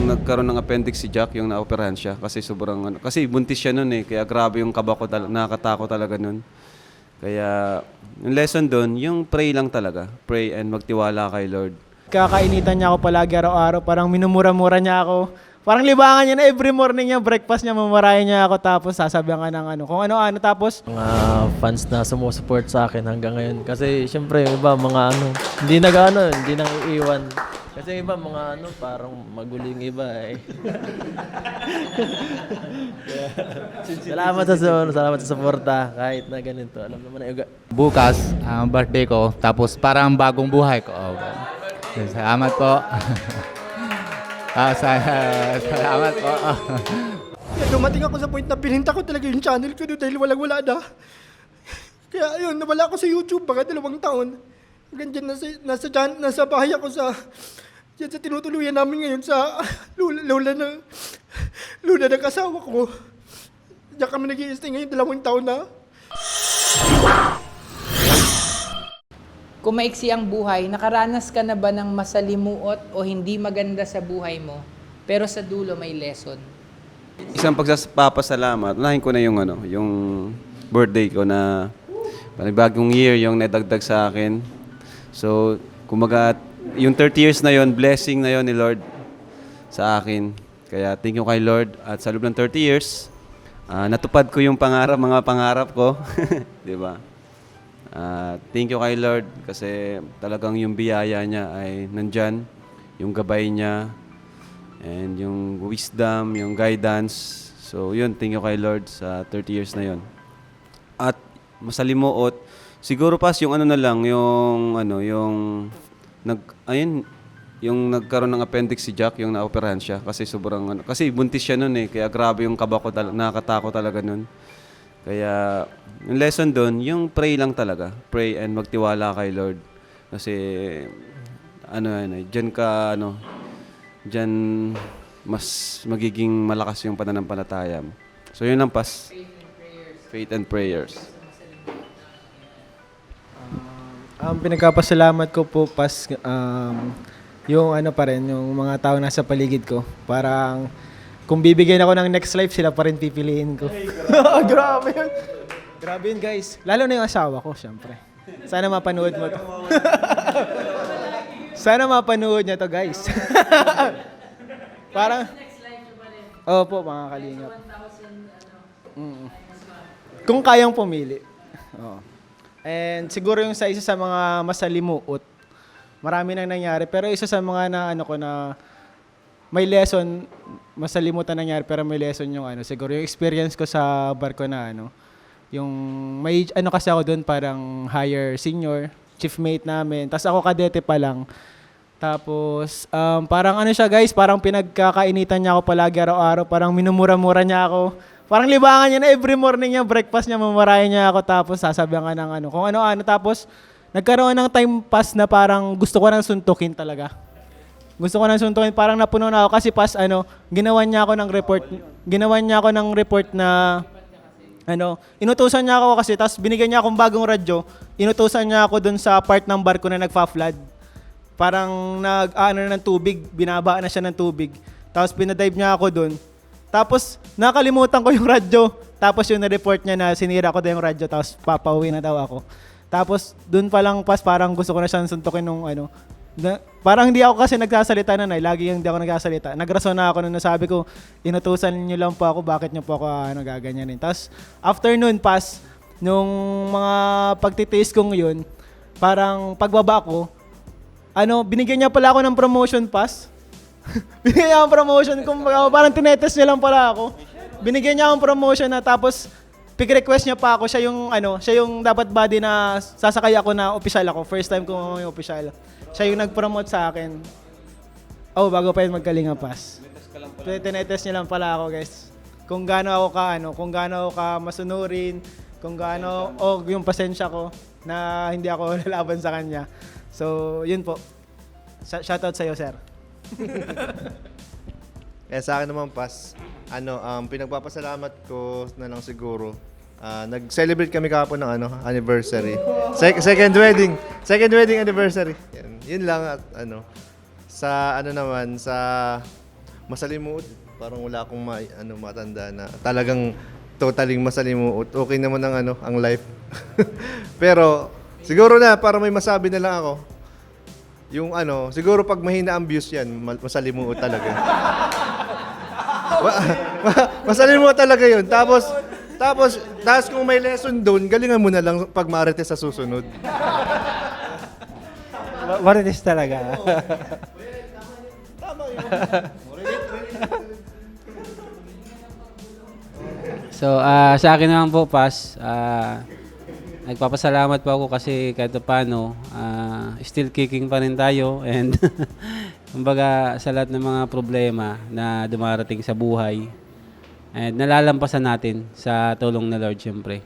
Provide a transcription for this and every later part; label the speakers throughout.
Speaker 1: yung nagkaroon ng appendix si Jack, yung naoperahan siya kasi sobrang ano, kasi buntis siya noon eh, kaya grabe yung kaba ko tal- nakakatakot talaga noon. Kaya yung lesson doon, yung pray lang talaga. Pray and magtiwala kay Lord.
Speaker 2: Kakainitan niya ako palagi araw-araw. Parang minumura-mura niya ako. Parang libangan niya na every morning niya, breakfast niya, mamarayan niya ako. Tapos sasabihan ka ng ano, kung ano-ano. Tapos,
Speaker 3: mga fans na sumusupport sa akin hanggang ngayon. Kasi syempre, yung iba mga ano, hindi nag ano, hindi nang iiwan. Kasi iba mga ano, parang maguling iba eh. Kaya, salamat sa su- salamat sa suporta kahit na ganito. Alam naman na yung
Speaker 4: bukas ang birthday ko tapos parang bagong buhay ko. Oh, salamat po. ah, sa- salamat po.
Speaker 5: Kaya dumating ako sa point na pininta ko talaga yung channel ko dahil walang-wala na. Kaya ayun, nawala ako sa YouTube baka dalawang taon. Hanggang dyan, nasa, nasa, dyan, nasa bahay ako sa, dyan sa tinutuluyan namin ngayon sa lula, lula ng, lula ng kasawa ko. Diyan kami nag stay ngayon dalawang taon na.
Speaker 6: Kung maiksi ang buhay, nakaranas ka na ba ng masalimuot o hindi maganda sa buhay mo, pero sa dulo may lesson?
Speaker 1: Isang pagsapapasalamat, unahin ko na yung ano, yung birthday ko na panibagong year yung nadagdag sa akin. So, kumaga, yung 30 years na yon blessing na yon ni Lord sa akin. Kaya thank you kay Lord. At sa loob ng 30 years, ah, natupad ko yung pangarap, mga pangarap ko. Di ba? Ah, thank you kay Lord kasi talagang yung biyaya niya ay nandyan. Yung gabay niya, and yung wisdom, yung guidance. So, yun, thank you kay Lord sa 30 years na yun. At masalimuot, siguro pas yung ano na lang, yung ano, yung nag ayun, yung nagkaroon ng appendix si Jack, yung naoperahan siya kasi sobrang ano, kasi buntis siya noon eh, kaya grabe yung kaba ko tal- nakakatakot talaga noon. Kaya yung lesson doon, yung pray lang talaga. Pray and magtiwala kay Lord. Kasi ano eh, diyan ka ano, diyan mas magiging malakas yung pananampalataya mo. So yun lang pas. Faith and prayers.
Speaker 2: Ang pinagkapasalamat ko po pas um, yung ano pa rin, yung mga tao nasa paligid ko. Parang kung bibigyan ako ng next life, sila pa rin pipiliin ko. Grabe yun. Grabe yun, guys. Lalo na yung asawa ko, syempre. Sana mapanood mo to. Sana mapanood niya to, guys. Parang... Opo, mga kalingap. Mm. Kung kayang pumili. Oo. And siguro yung sa isa sa mga masalimuot, marami nang nangyari. Pero isa sa mga na ano ko na may lesson, masalimutan nangyari pero may lesson yung ano, siguro yung experience ko sa barko na ano, yung may ano kasi ako doon parang higher senior, chief mate namin. Tapos ako kadete pa lang. Tapos, um, parang ano siya guys, parang pinagkakainitan niya ako palagi araw-araw. Parang minumura-mura niya ako. Parang libangan niya na every morning niya, breakfast niya, mamarayan niya ako. Tapos sasabihan ka ng ano, kung ano-ano. Tapos, nagkaroon ng time pass na parang gusto ko nang suntukin talaga. Gusto ko nang suntukin, parang napuno na ako kasi pas ano, ginawan niya ako ng report, ginawan niya ako ng report na ano, inutusan niya ako kasi tapos binigyan niya akong bagong radyo. Inutusan niya ako dun sa part ng barko na nagfa-flood. Parang nag ano na ng tubig, binaba na siya ng tubig. Tapos pinadive niya ako dun. Tapos nakalimutan ko yung radyo. Tapos yung na-report niya na sinira ko daw yung radyo tapos papauwi na daw ako. Tapos dun pa lang pas parang gusto ko na siyang suntukin nung ano. Na, parang hindi ako kasi nagsasalita na Lagi yung hindi ako nagsasalita. Nagrason na ako nung nasabi ko, inutusan niyo lang po ako, bakit niyo po ako ano, gaganyanin. Tapos after nun pas, nung mga pagtitiis kong yun, parang pagbaba ko, ano, binigyan niya pala ako ng promotion pass. binigyan niya akong promotion. Kung parang tinetest niya lang pala ako. Binigyan niya akong promotion na tapos pick request niya pa ako. Siya yung, ano, siya yung dapat body na sasakay ako na official ako. First time ko yung official. Siya yung nag-promote sa akin. Oh, bago pa yun magkalinga pass. Tinetest niya lang pala ako, guys. Kung gaano ako ka, ano, kung gaano ako ka masunurin, kung gaano, o yung pasensya ko na hindi ako lalaban sa kanya. So, yun po. Sa- Shoutout sa'yo, sir.
Speaker 7: Kaya sa akin naman, pas, ano, um, pinagpapasalamat ko na lang siguro. ah, nag-celebrate kami kahapon ng ano, anniversary. Sec- second wedding. Second wedding anniversary. Yan, yun lang at ano. Sa ano naman, sa masalimuot. Parang wala akong ma, ano, matanda na talagang totaling masalimuot. Okay naman ang, ano, ang life. Pero siguro na, para may masabi na lang ako, yung ano, siguro pag mahina ang views yan, ma- masalimuot talaga. Ma- ma- masalimuot talaga yun. Tapos, tapos, tapos kung may lesson doon, galingan mo na lang pag marites sa susunod.
Speaker 8: Marites talaga.
Speaker 9: So, ah, sa akin naman po, Pas, ah, nagpapasalamat po ako kasi kahit paano, ah, still kicking pa rin tayo and kumbaga sa lahat ng mga problema na dumarating sa buhay and nalalampasan natin sa tulong ng Lord syempre.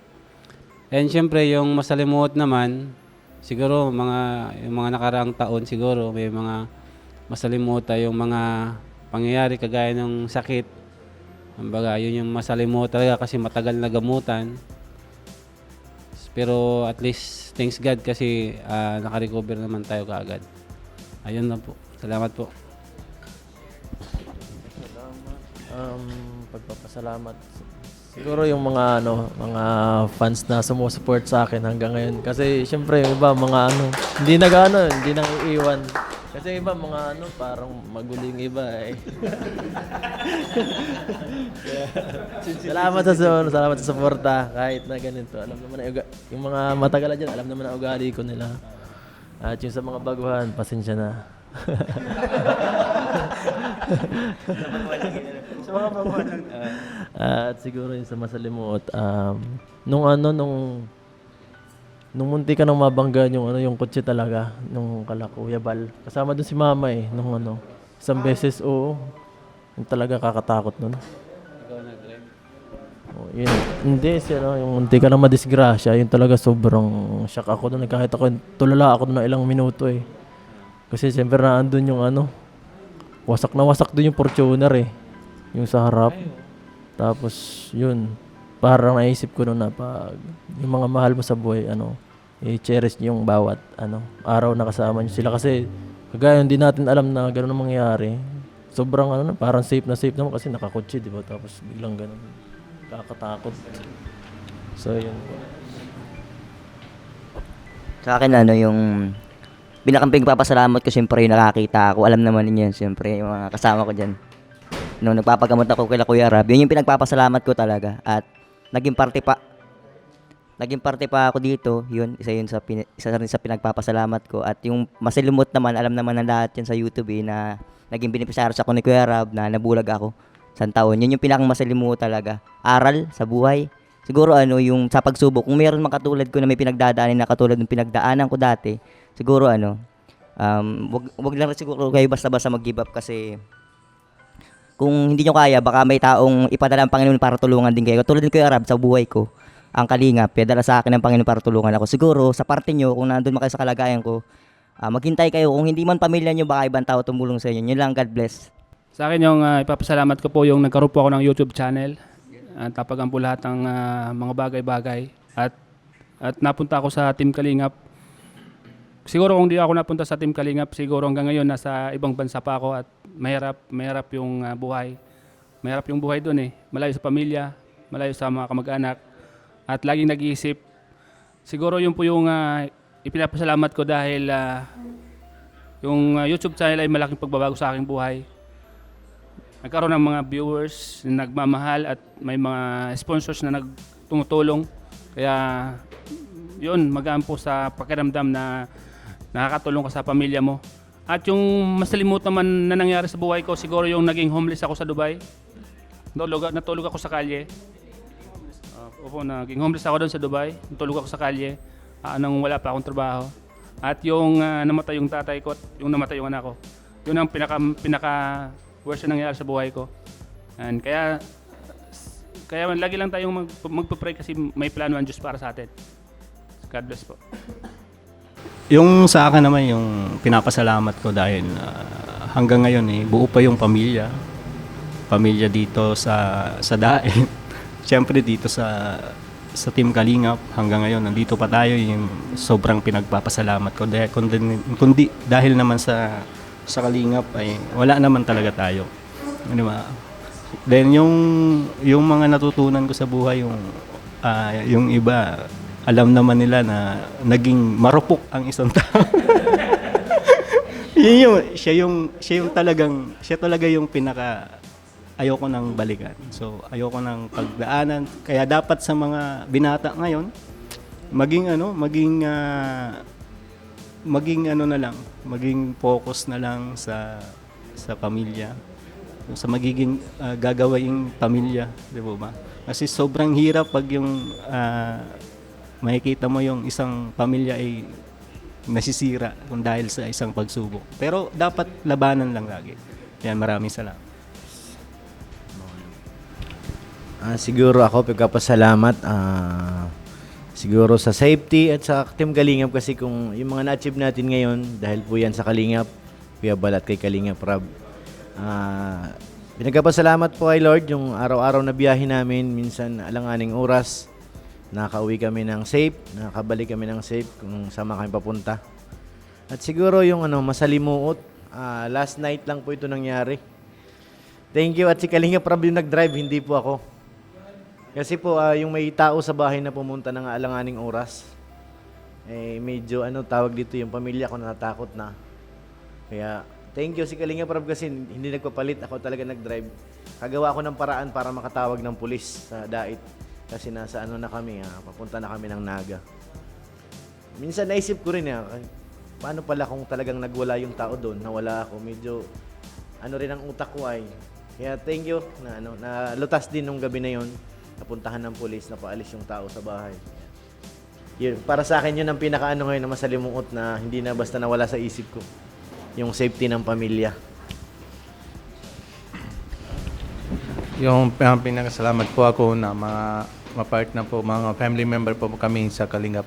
Speaker 9: And syempre yung masalimuot naman, siguro mga yung mga nakaraang taon siguro may mga masalimuot tayong mga pangyayari kagaya ng sakit Kumbaga, yun yung masalimuot talaga kasi matagal na gamutan. Pero at least, thanks God kasi ah, nakarecover naman tayo kaagad. Ayun lang po. Salamat po.
Speaker 3: Um, pagpapasalamat. Siguro yung mga ano, mga fans na sumusupport sa akin hanggang ngayon. Kasi syempre yung iba mga ano, hindi nag ano, hindi nang iiwan. Kasi yung iba mga ano, parang magulo yung iba eh. Kaya, salamat sa su- salamat sa suporta kahit na ganito. Alam naman na uga- yung mga matagalan dyan, alam naman na ugali ko nila. At yung sa mga baguhan, pasensya na.
Speaker 8: Sa mga baguhan lang.
Speaker 3: At siguro yung sa masalimuot, um, nung ano, nung nung munti ka nang mabangga yung ano yung kotse talaga nung kala Kuya Bal. Kasama dun si Mama eh nung ano. Isang beses oo. Yung talaga kakatakot nun. Oh, yun. Hindi, siya, no, yung munti ka nang madisgrasya, yun talaga sobrang shock ako doon. Kahit ako, tulala ako doon ng ilang minuto eh. Kasi siyempre naandun yung ano, wasak na wasak doon yung Fortuner eh. Yung sa harap. Tapos, yun. Parang naisip ko noon na pag yung mga mahal mo sa buhay, ano, i-cherish niyo yung bawat, ano, araw na kasama niyo sila. Kasi, kagaya hindi natin alam na gano'n ang mangyayari. Sobrang, ano, na, parang safe na safe naman kasi nakakotse, di ba? Tapos, biglang gano'n. Kakatakot. So, yun po.
Speaker 10: Sa akin ano yung pinakamping papasalamat ko siyempre yung nakakita ako. Alam naman niyo yun, siyempre yung mga kasama ko diyan. Nung nagpapagamot ako kay Kuya Rab, yun yung pinagpapasalamat ko talaga at naging parte pa naging parte pa ako dito. Yun, isa yun sa pin, isa rin sa pinagpapasalamat ko at yung masilimot naman, alam naman ng lahat yan sa YouTube eh, na naging beneficiary ako ni Kuya Rab na nabulag ako sa taon. Yun yung pinakang masalimuot talaga. Aral sa buhay. Siguro ano, yung sa pagsubok, kung meron mga katulad ko na may pinagdadaanin na katulad ng pinagdaanan ko dati, siguro ano, um, wag, wag lang siguro kayo basta-basta mag-give up kasi kung hindi nyo kaya, baka may taong ipadala ang Panginoon para tulungan din kayo. Tulad din ko Arab sa buhay ko, ang kalingap, pinadala sa akin ng Panginoon para tulungan ako. Siguro, sa parte nyo, kung nandun man sa kalagayan ko, ah, maghintay kayo. Kung hindi man pamilya nyo, baka ibang tao tumulong sa inyo. Yun lang, God bless.
Speaker 11: Sa akin yung ah, ipapasalamat ko po yung nagkaroon po ako ng YouTube channel. At tapagan po lahat ng ah, mga bagay-bagay. At, at napunta ako sa Team Kalingap. Siguro kung di ako napunta sa Team Kalingap, siguro hanggang ngayon nasa ibang bansa pa ako at mahirap, mahirap yung ah, buhay. Mahirap yung buhay doon eh. Malayo sa pamilya, malayo sa mga kamag-anak. At laging nag-iisip. Siguro yun po yung ah, ipinapasalamat ko dahil ah, yung ah, YouTube channel ay malaking pagbabago sa aking buhay nagkaroon ng mga viewers na nagmamahal at may mga sponsors na nagtumutulong. Kaya yun, magaan po sa pakiramdam na nakakatulong ka sa pamilya mo. At yung masalimut naman na nangyari sa buhay ko, siguro yung naging homeless ako sa Dubai. Natulog, natulog ako sa kalye. Uh, opo, naging homeless ako doon sa Dubai. Natulog ako sa kalye. ah, nang wala pa akong trabaho. At yung ah, namatay yung tatay ko at yung namatay yung anak ko. Yun ang pinaka, pinaka worst na nangyari sa buhay ko. And kaya kaya lagi lang tayong mag, magpa-pray kasi may plano ang Diyos para sa atin. God bless po.
Speaker 8: Yung sa akin naman yung pinapasalamat ko dahil ah, hanggang ngayon eh buo pa yung pamilya. Pamilya dito sa sa Daen. Siyempre dito sa sa Team Kalingap hanggang ngayon nandito pa tayo yung sobrang pinagpapasalamat ko dahil kundi, kundi dahil naman sa sa Kalingap ay wala naman talaga tayo. Di ba? Then yung yung mga natutunan ko sa buhay yung ah, yung iba alam naman nila na naging marupok ang isang tao. yun yung, siya yung siya yung talagang siya talaga yung pinaka ayoko nang balikan. So ayoko nang pagdaanan kaya dapat sa mga binata ngayon maging ano, maging ah, maging ano na lang, maging focus na lang sa sa pamilya sa magiging uh, gagawaing pamilya, di ba? Kasi sobrang hirap pag yung ah, makikita mo yung isang pamilya ay nasisira kung dahil sa isang pagsubok. Pero dapat labanan lang lagi. Yan, maraming salamat.
Speaker 12: Ah, siguro ako pagkapasalamat ah siguro sa safety at sa Team Kalingap kasi kung yung mga na-achieve natin ngayon dahil po yan sa Kalingap, Kuya Balat kay Kalingap Rab. Ah, pinagpapasalamat po kay Lord yung araw-araw na biyahe namin, minsan alanganing oras. Nakauwi kami ng safe, nakabalik kami ng safe kung saan kami papunta. At siguro yung ano, masalimuot, ah, last night lang po ito nangyari. Thank you at si Kalingap Rab yung nag-drive, hindi po ako. Kasi po, ah, yung may tao sa bahay na pumunta ng alanganing oras, eh, medyo ano tawag dito, yung pamilya ko natatakot na. Kaya, thank you si Kalinga Prab kasi hindi nagpapalit, ako talaga nag-drive. Kagawa ko ng paraan para makatawag ng pulis sa dait. Kasi nasa ano na kami, ah, papunta na kami ng Naga. Minsan naisip ko rin, ah, ay, paano pala kung talagang nagwala yung tao doon, nawala ako, medyo ano rin ang utak ko ay. Kaya thank you na ano, na lutas din nung gabi na yon. Napuntahan ng pulis na paalis yung tao sa bahay. Yun, para sa akin yun ang pinakaano ngayon na masalimuot na hindi na basta nawala sa isip ko. Yung safety ng pamilya.
Speaker 13: Yung uh, pinakasalamat po ako na mga mapart na po, mga family member po kami sa Kalingap.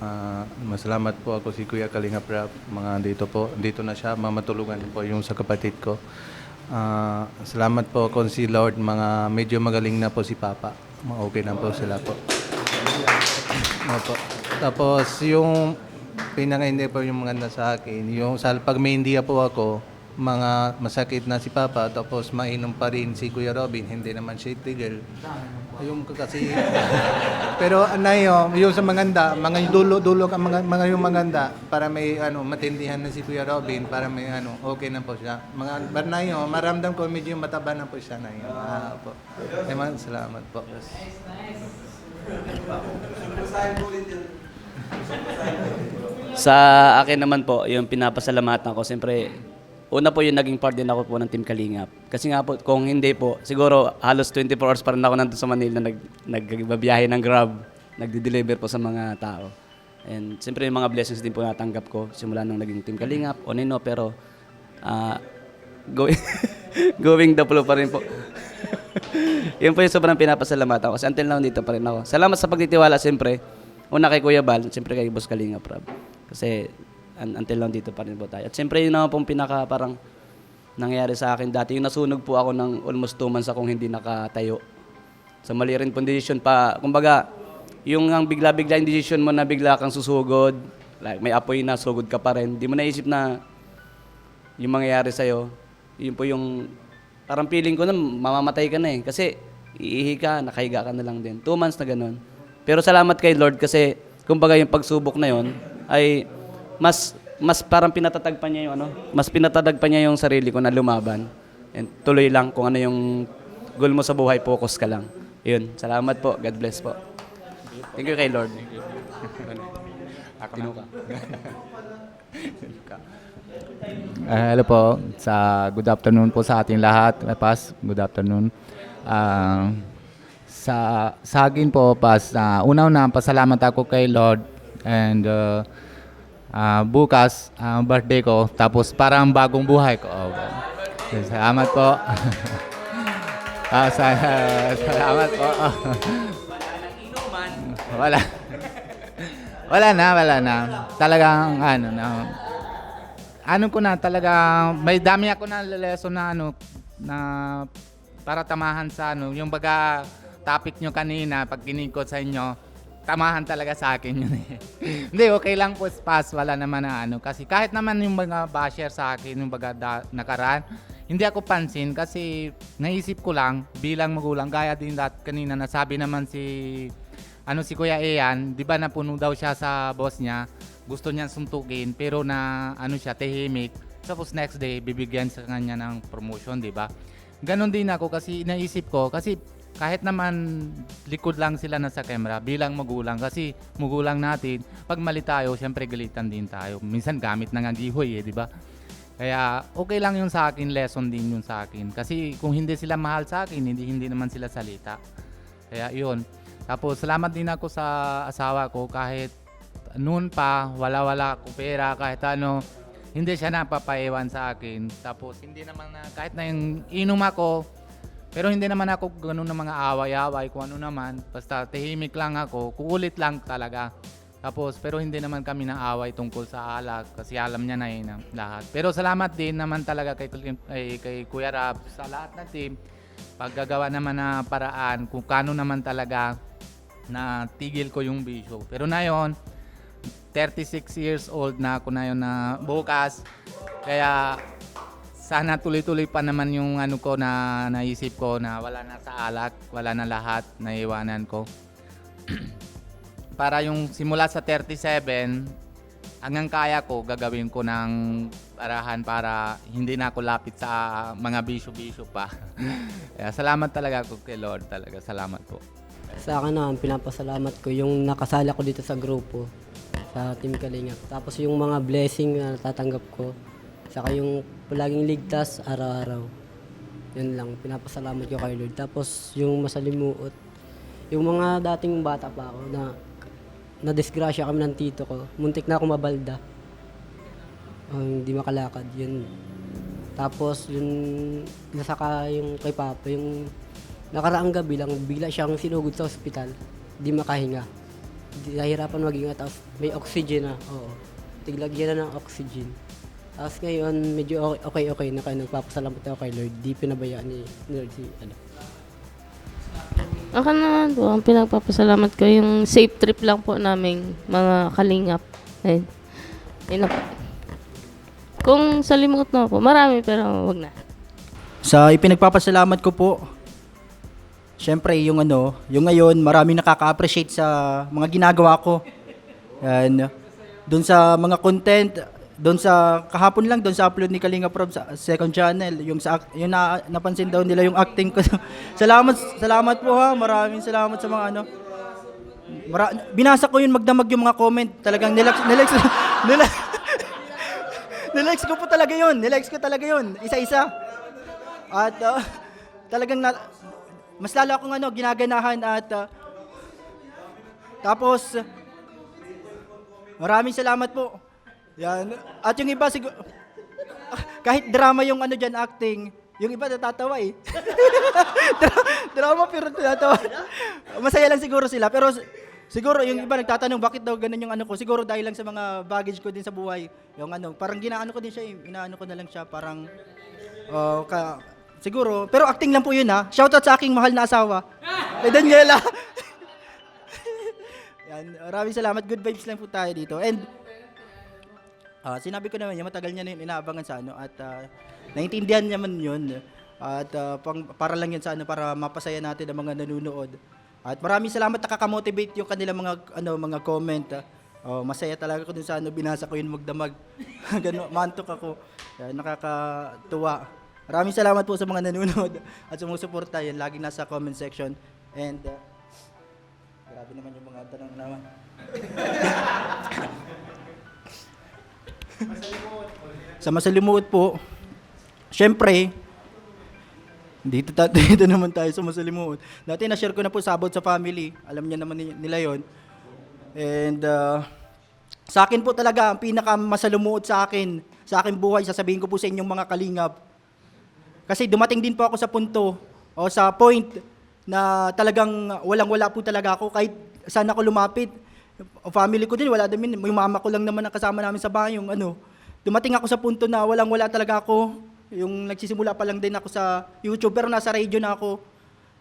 Speaker 13: Ah, masalamat po ako si Kuya Kalingap Rap, mga dito po, dito na siya, mamatulungan po yung sa kapatid ko. Ah, salamat po ako si Lord, mga medyo magaling na po si Papa. Okay na po sila po. Opo. Tapos yung pinaka hindi po yung maganda sa akin, yung sa pag may hindi po ako, mga masakit na si Papa, tapos mainom pa rin si Kuya Robin, hindi naman siya tigil. Yung kasi, pero ano yun, yung sa maganda, mga dulo-dulo ka, mga, mga yung maganda, para may ano, matindihan na si Kuya Robin, para may ano, okay na po siya. Mga, but na yun, maramdam ko medyo mataba na po siya na yun. Ah, po. Eh, man, salamat po.
Speaker 14: Sa akin naman po, yung pinapasalamatan ko, siyempre, una po yung naging part din ako po ng Team Kalingap. Kasi nga po, kung hindi po, siguro halos 24 hours pa rin ako nandun sa Manila, nag, nagbabiyahe ng Grab, nagde-deliver po sa mga tao. And siyempre yung mga blessings din po natanggap ko simula nung naging Team Kalingap, o nino, pero ah, going, going the flow pa rin po. Yun po yung sobrang pinapasalamatan ko. Kasi until now, dito pa rin ako. Salamat sa pagtitiwala, siyempre. Una kay Kuya Bal, siyempre kay Boss Kalinga Prab. Kasi until now, dito pa rin po tayo. At siyempre, yun naman pong pinaka parang nangyari sa akin dati. Yung nasunog po ako ng almost two months akong hindi nakatayo. So mali rin pong decision pa. Kumbaga, yung ang bigla-bigla yung decision mo na bigla kang susugod, like may apoy na, sugod ka pa rin. Di mo naisip na yung mangyayari sa'yo, yun po yung, parang feeling ko na mamamatay ka na eh. Kasi iihi ka, nakahiga ka na lang din. Two months na ganun. Pero salamat kay Lord kasi, kumbaga yung pagsubok na yon ay mas mas parang pinatatag pa niya yung ano, mas pinatatag pa niya yung sarili ko na lumaban. And tuloy lang kung ano yung goal mo sa buhay, focus ka lang. Yun, salamat po. God bless po. Thank you kay Lord.
Speaker 4: Ako na. Ah, hello po. Sa good afternoon po sa ating lahat. Pas, good afternoon. Ah, sa sa akin po, Pas, uh, una-una, pasalamat ako kay Lord and uh, ah, bukas, ang birthday ko, tapos parang bagong buhay ko. Oh, salamat po. ah, sa, salamat po. Wala. Wala na, wala na. Talagang ano na. Ano ko na talaga may dami ako na lesson na ano na para tamahan sa ano, yung baga topic nyo kanina pag kinig ko sa inyo, tamahan talaga sa akin yun eh. Hindi, okay lang po pass, wala naman na ano. Kasi kahit naman yung mga basher sa akin, yung baga da, nakaraan, hindi ako pansin kasi naisip ko lang bilang magulang gaya din dat kanina nasabi naman si ano si Kuya Ian, 'di ba napuno daw siya sa boss niya. Gusto niya suntukin pero na ano siya tahimik. Tapos next day bibigyan sa kanya ng promotion, 'di ba? Ganon din ako kasi naisip ko kasi kahit naman likod lang sila na sa camera bilang magulang. Kasi magulang natin pag mali tayo syempre galitan din tayo. Minsan gamit na nga gihoy eh di ba? Kaya okay lang yun sa akin lesson din yun sa akin. Kasi kung hindi sila mahal sa akin hindi hindi naman sila salita. Kaya yun. Tapos salamat din ako sa asawa ko. Kahit noon pa wala wala ako pera kahit ano hindi siya napapaiwan sa akin. Tapos hindi naman na kahit na yung inom ako pero hindi naman ako ganun ng mga away-away kung ano naman. Basta tahimik lang ako, kukulit lang talaga. Tapos, pero hindi naman kami naaway tungkol sa alak kasi alam niya na yun ang lahat. Pero salamat din naman talaga kay, kay, kay Kuya Rab sa lahat ng team. Paggagawa naman na paraan kung kano naman talaga na tigil ko yung bisyo. Pero na yon 36 years old na ako na yon na bukas. Kaya sana tuloy-tuloy pa naman yung ano ko na naisip ko na wala na sa alak, wala na lahat, naiwanan ko. Para yung simula sa 37, hanggang kaya ko, gagawin ko ng parahan para hindi na ako lapit sa mga bisyo-bisyo pa. Kaya salamat talaga ako kay Lord talaga. Salamat po.
Speaker 15: Sa akin naman, pinapasalamat ko yung nakasala ko dito sa grupo, sa Team Kalingap. Tapos yung mga blessing na natatanggap ko, saka yung palaging ligtas araw-araw. Yun lang, pinapasalamat ko kay Lord. Tapos yung masalimuot, yung mga dating bata pa ako na na-disgrasya kami ng tito ko, muntik na ako mabalda. Oh, hindi makalakad, yun. Tapos yung nasaka yung kay Papa, yung nakaraang gabi lang, bigla siyang sinugod sa ospital. Di makahinga. Nahirapan maghinga, tapos may oxygen na. Oo. Tiglagyan na ng oxygen. Tapos ngayon, medyo okay, okay na kaya nagpapasalamat ako kay Lord. Di pinabayaan ni Lord si, ano.
Speaker 16: Ako naman po, ang pinagpapasalamat ko yung safe trip lang po namin mga kalingap. Ayun. Yun na po. Kung sa limot na po, marami pero wag na.
Speaker 17: Sa ipinagpapasalamat ko po, syempre yung ano, yung ngayon, maraming nakaka-appreciate sa mga ginagawa ko. Yan. Doon sa mga content, doon sa kahapon lang doon sa upload ni Kalinga Prob sa second channel, yung sa yung na, napansin daw nila yung acting ko. salamat, salamat po ha. Maraming salamat sa mga ano. Mara, binasa ko yun magdamag yung mga comment. Talagang nilex nilex nilex, nilex ko po talaga yun. Nilex ko talaga yun. Isa-isa. At ah, talagang na, mas lalo akong ano, ginaganahan at ah, tapos maraming salamat po. Yan. At yung iba siguro kahit drama yung ano diyan acting, yung iba natatawa eh. Dra- drama pero natatawa. Masaya lang siguro sila pero siguro yung iba nagtatanong bakit daw ganun yung ano ko. Siguro dahil lang sa mga baggage ko din sa buhay. Yung ano, parang ginaano ko din siya, eh. inaano ko na lang siya parang oh, ka, siguro, pero acting lang po yun ha. Shoutout sa aking mahal na asawa. Kay Daniela. Yan, maraming salamat. Good vibes lang po tayo dito. And ah, sinabi ko naman, yung matagal niya na yung inaabangan sa ano at ah, naintindihan niya man yun. At ah, pang, para lang yun sa ano para mapasaya natin ang mga nanonood. At maraming salamat nakaka-motivate yung kanilang mga ano mga comment. ah. Oh, masaya talaga ko dun sa ano binasa ko yun magdamag. Gano, mantok ako. Yan, nakakatuwa. Maraming salamat po sa mga nanonood at sumusuporta yan laging nasa comment section. And ah, grabe naman yung mga tanong naman. sa masalimuot po, syempre, dito, ta- dito naman tayo sa masalimuot. Dati na-share ko na po sa about sa family. Alam niya naman ni- nila yon. And uh, sa akin po talaga, ang pinakamasalimuot sa akin, sa akin buhay, sasabihin ko po sa inyong mga kalingap. Kasi dumating din po ako sa punto o sa point na talagang walang-wala po talaga ako kahit saan ako lumapit. O family ko din, wala din. Yung mama ko lang naman ang kasama namin sa bahay, yung ano. Dumating ako sa punto na walang-wala talaga ako. Yung nagsisimula pa lang din ako sa YouTube, pero nasa radio na ako.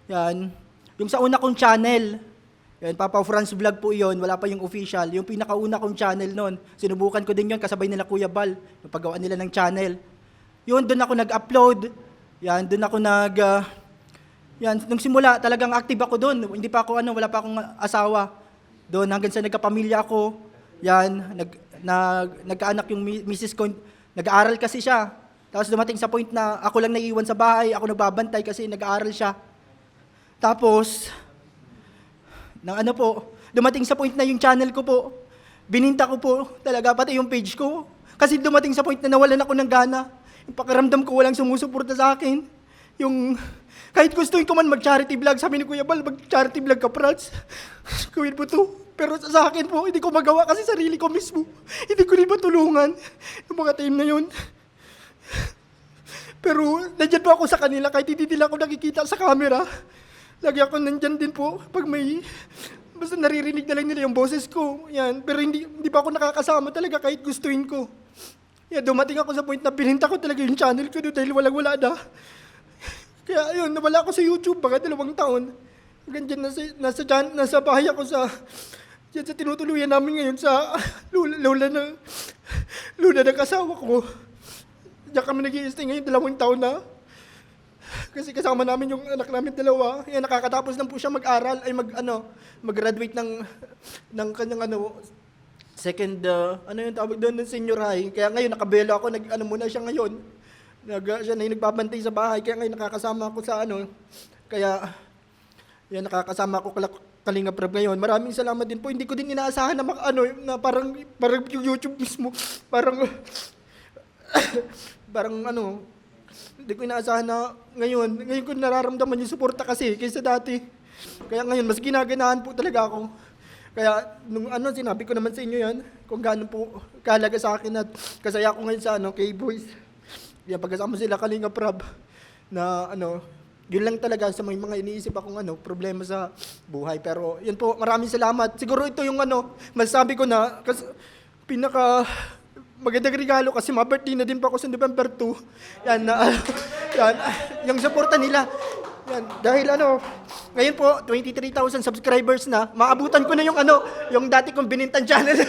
Speaker 17: Yan. Yung sa una kong channel, yan, Papa Franz Vlog po yon wala pa yung official. Yung pinakauna kong channel noon, sinubukan ko din yon kasabay nila Kuya Bal, yung paggawa nila ng channel. Yun, doon ako nag-upload. Yan, doon ako nag... ah, yan, nung simula, talagang active ako doon. Hindi pa ako, ano, wala pa akong asawa. Doon, hanggang sa nagkapamilya ako. Yan, nag, nag, nagkaanak yung mi- misis ko. Nag-aaral kasi siya. Tapos dumating sa point na ako lang naiiwan sa bahay, ako nagbabantay kasi nag-aaral siya. Tapos, nang ano po, dumating sa point na yung channel ko po, bininta ko po talaga, pati yung page ko. Kasi dumating sa point na nawalan ako ng gana. Yung pakiramdam ko walang sumusuporta sa akin. Yung, kahit gustuin ko man mag-charity vlog, sabi ni Kuya Bal, mag-charity vlog ka, Prats. Gawin mo to. Pero sa akin po, hindi ko magawa kasi sarili ko mismo. Hindi ko rin matulungan yung mga time na yun. Pero nandyan po ako sa kanila kahit hindi nila ako nakikita sa camera. Lagi ako nandyan din po pag may... Basta naririnig na lang nila yung boses ko. Yan. Pero hindi, hindi pa ako nakakasama talaga kahit gustuin ko. Yan, dumating ako sa point na bininta ko talaga yung channel ko dahil walang wala na. Kaya yun, nawala ako sa YouTube baka dalawang taon. Hanggang dyan, nasa, nasa, dyan, nasa bahay ako sa... Yan sa tinutuluyan namin ngayon sa lula, lula ng... Lula ng kasawa ko. Diyan kami nag stay ngayon, dalawang taon na. Kasi kasama namin yung anak namin dalawa. Yan, nakakatapos lang po siya mag-aral, ay mag, ano, mag-graduate ng, ng kanyang, ano, second, uh, ano yung tawag doon, ng senior high. Kaya ngayon, nakabelo ako, nag, ano muna siya ngayon. Nag, siya na nagbabantay sa bahay. Kaya ngayon, nakakasama ako sa, ano, kaya, yan, nakakasama ako kala, Kalinga Prab ngayon. Maraming salamat din po. Hindi ko din inaasahan na, mak- ano, na parang, parang yung YouTube mismo, parang, parang ano, hindi ko inaasahan na ngayon, ngayon ko nararamdaman yung suporta kasi kaysa dati. Kaya ngayon, mas ginaganahan po talaga ako. Kaya nung ano, sinabi ko naman sa inyo yan, kung gaano po kahalaga sa akin at kasaya ko ngayon sa ano, K-Boys. Yan, pagkasama sila Kalinga Prab na ano, yun lang talaga sa may mga iniisip akong ano, problema sa buhay. Pero yun po, maraming salamat. Siguro ito yung ano, masasabi ko na, kasi pinaka magandang regalo kasi ma birthday na din pa ako sa November 2. Yan, na, yan, yung suporta nila. Yan, dahil ano, ngayon po, 23,000 subscribers na, maabutan ko na yung ano, yung dati kong binintan channel.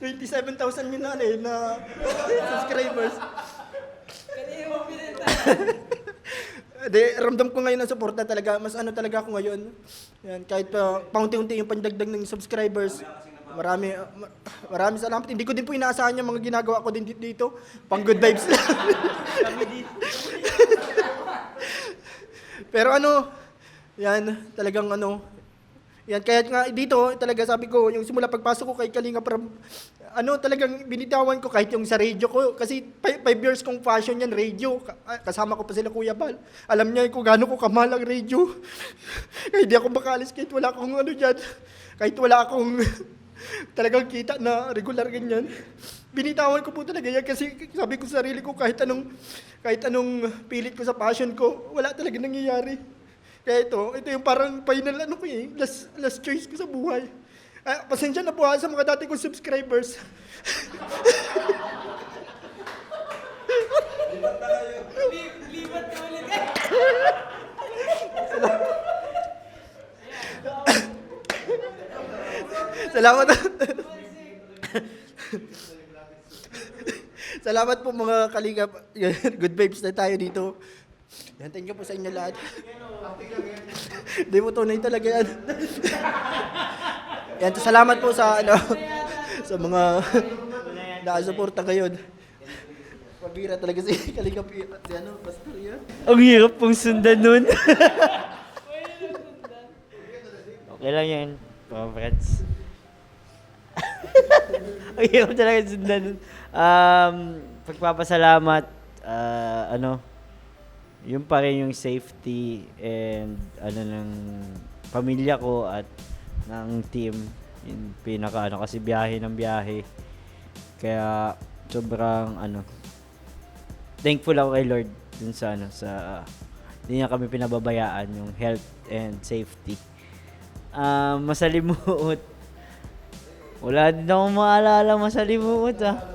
Speaker 17: 27,000 yun na ano eh, na subscribers. De, ramdam ko ngayon ang suporta talaga. Mas ano talaga ako ngayon. Yan, kahit pa paunti-unti yung pandagdag ng subscribers. Marami, ma- marami salamat. Hindi ko din po inaasahan yung mga ginagawa ko din di- dito. Pang good vibes lang. Pero ano, yan, talagang ano, yan, kaya nga dito, talaga sabi ko, yung simula pagpasok ko kay Kalinga from, ano, talagang binitawan ko kahit yung sa radio ko. Kasi five, five years kong fashion yan, radio. Ah, Kasama ko pa sila Kuya Bal. Alam niya kung gaano ko kamahal ang radio. Kaya hindi ako makalis kahit wala akong ano dyan. Kahit wala akong talagang kita na regular ganyan. Binitawan ko po talaga yan kasi sabi ko sa sarili ko kahit anong kahit anong pilit ko sa passion ko, wala talaga nangyayari. Kaya ito, ito yung parang final ano ko eh, last, last choice ko sa buhay. Ah, pasensya na po ha sa mga dati kong subscribers. Salamat. Salamat po mga kalingap. Good vibes na tayo dito. Yan, thank you po sa inyo lahat. Hindi mo tunay talaga yan. yan, salamat po sa ano sa mga nakasuporta ngayon. Pabira talaga si Kalingap si ano, Pastor yan.
Speaker 18: Ang hirap pong sundan nun. okay lang yan, mga friends. Ang hirap talaga sundan nun. Um, pagpapasalamat, ah, ano, yun pa rin yung safety and ano ng pamilya ko at ng team yung pinaka ano kasi biyahe ng biyahe kaya sobrang ano thankful ako kay Lord dun sa ano sa hindi niya kami pinababayaan yung health and safety. Ah, masalimuot. Wala din akong maalala masalimuot ah.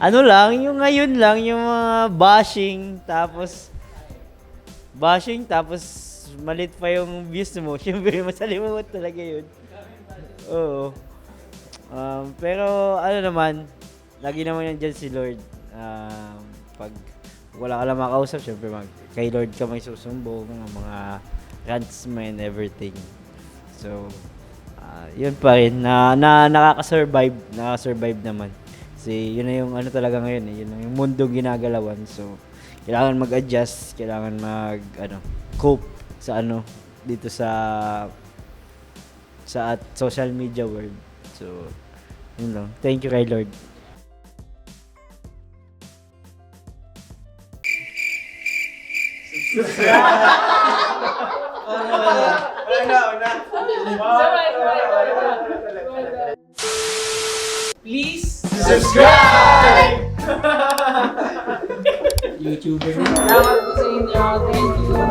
Speaker 18: Ano lang, yung ngayon lang, yung mga bashing, tapos bashing, tapos malit pa yung views mo. Siyempre, masalimuot talaga yun. Oo. Um, pero ano naman, lagi naman yan dyan si Lord. Um, pag wala ka lang makausap, syempre mag, kay Lord ka may susumbong, mga rants mo and everything. So, ah, yun pa rin, na, na nakaka-survive, nakaka-survive naman. Kasi yun na yung ano talaga ngayon, eh, yun yung mundong ginagalawan. So, kailangan mag-adjust, kailangan mag, ano, cope sa ano, dito sa sa at social media world. So, yun lang. Thank you kay Lord.
Speaker 6: Please
Speaker 2: Subscribe!
Speaker 6: YouTuber. Salamat po sa inyo. Thank you.